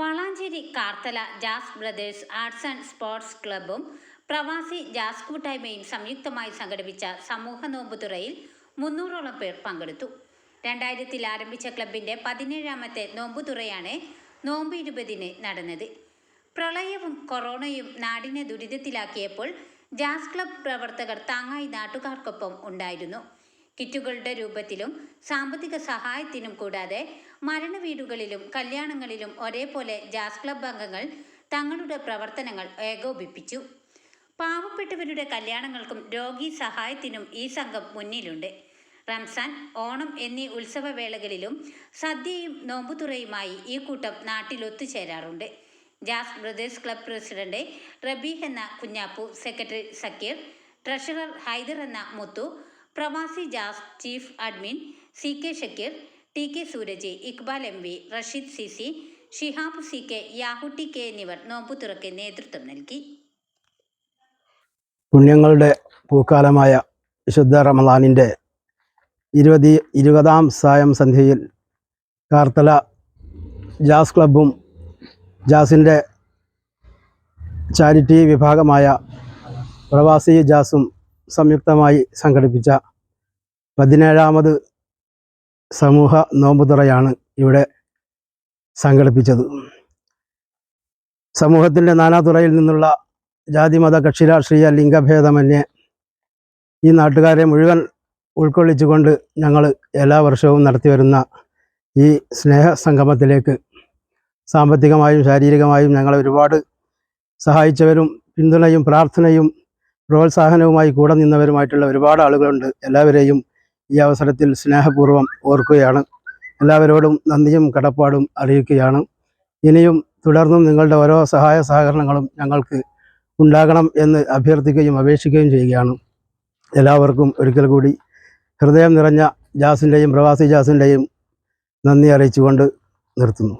Valanchery Karthala jazz brothers arts and sports ക്ലബ്ബും പ്രവാസി jazz കൂട്ടായ്മയും സംയുക്തമായി സംഘടിപ്പിച്ച സമൂഹ നോമ്പുതുറയിൽ മുന്നൂറോളം പേർ പങ്കെടുത്തു. രണ്ടായിരത്തിൽ ആരംഭിച്ച ക്ലബിന്റെ പതിനേഴാമത്തെ നോമ്പുതുറയാണ് നോമ്പ് ഇരുപതിന് നടന്നത്. പ്രളയവും കൊറോണയും നാടിനെ ദുരിതത്തിലാക്കിയപ്പോൾ ജാസ് ക്ലബ് പ്രവർത്തകർ താങ്ങായി നാട്ടുകാർക്കൊപ്പം ഉണ്ടായിരുന്നു. കിറ്റുകളുടെ രൂപത്തിലും സാമ്പത്തിക സഹായത്തിനും കൂടാതെ മരണവീടുകളിലും കല്യാണങ്ങളിലും ഒരേപോലെ ജാസ് ക്ലബ് അംഗങ്ങൾ തങ്ങളുടെ പ്രവർത്തനങ്ങൾ ഏകോപിപ്പിച്ചു. പാവപ്പെട്ടവരുടെ കല്യാണങ്ങൾക്കും രോഗി സഹായത്തിനും ഈ സംഘം മുന്നിലുണ്ട്. റംസാൻ ഓണം എന്നീ ഉത്സവവേളകളിലും സദ്യയും നോമ്പുതുറയുമായി ഈ കൂട്ടം നാട്ടിലൊത്തുചേരാറുണ്ട്. Jazz brothers club president Rabeeh എന്ന കുഞ്ഞാപ്പു സെക്രട്ടറി സക്കീർ ട്രഷറർ ഹൈദർ എന്ന മുത്തു പ്രവാസി jazz chief admin C K Shakir T K Suraj Iqbal M V Rasheed C C Shihab C K Yahutty K എന്നിവർ നോമ്പു നോമ്പുതുറയ്ക്ക് നേതൃത്വം നൽകി. പുണ്യങ്ങളുടെ പൂക്കാലമായ വിശുദ്ധ റമദാനിന്റെ ഇരുപതി ഇരുപതാം സായം സന്ധ്യയിൽ കാർത്തല ജാസ് ക്ലബും ജാസിന്റെ ചാരിറ്റി വിഭാഗമായ പ്രവാസി ജാസും സംയുക്തമായി സംഘടിപ്പിച്ച പതിനേഴാമത് സമൂഹ നോമ്പുതുറയാണ് ഇവിടെ സംഘടിപ്പിച്ചത്. സമൂഹത്തിന്റെ നാനാതുറയിൽ നിന്നുള്ള ജാതിമത കക്ഷി രാഷ്ട്രീയ ലിംഗഭേദമന്യേ ഈ നാട്ടുകാരെ മുഴുവൻ ഉൾക്കൊള്ളിച്ചുകൊണ്ട് ഞങ്ങൾ എല്ലാ വർഷവും നടത്തിവരുന്ന ഈ സ്നേഹ സംഗമത്തിലേക്ക് സാമ്പത്തികമായും ശാരീരികമായും ഞങ്ങളെ ഒരുപാട് സഹായിച്ചവരും പിന്തുണയും പ്രാർത്ഥനയും പ്രോത്സാഹനവുമായി കൂടെ നിന്നവരുമായിട്ടുള്ള ഒരുപാട് ആളുകളുണ്ട്. എല്ലാവരെയും ഈ അവസരത്തിൽ സ്നേഹപൂർവം ഓർക്കുകയാണ്. എല്ലാവരോടും നന്ദിയും കടപ്പാടും അറിയിക്കുകയാണ്. ഇനിയും തുടർന്നും നിങ്ങളുടെ ഓരോ സഹായ സഹകരണങ്ങളും ഞങ്ങൾക്ക് ഉണ്ടാകണം എന്ന് അഭ്യർത്ഥിക്കുകയും അപേക്ഷിക്കുകയും ചെയ്യുകയാണ്. എല്ലാവർക്കും ഒരിക്കൽ കൂടി ഹൃദയം നിറഞ്ഞ ജാസിന്റെയും പ്രവാസി ജാസിന്റെയും നന്ദി അറിയിച്ചുകൊണ്ട് നിർത്തുന്നു.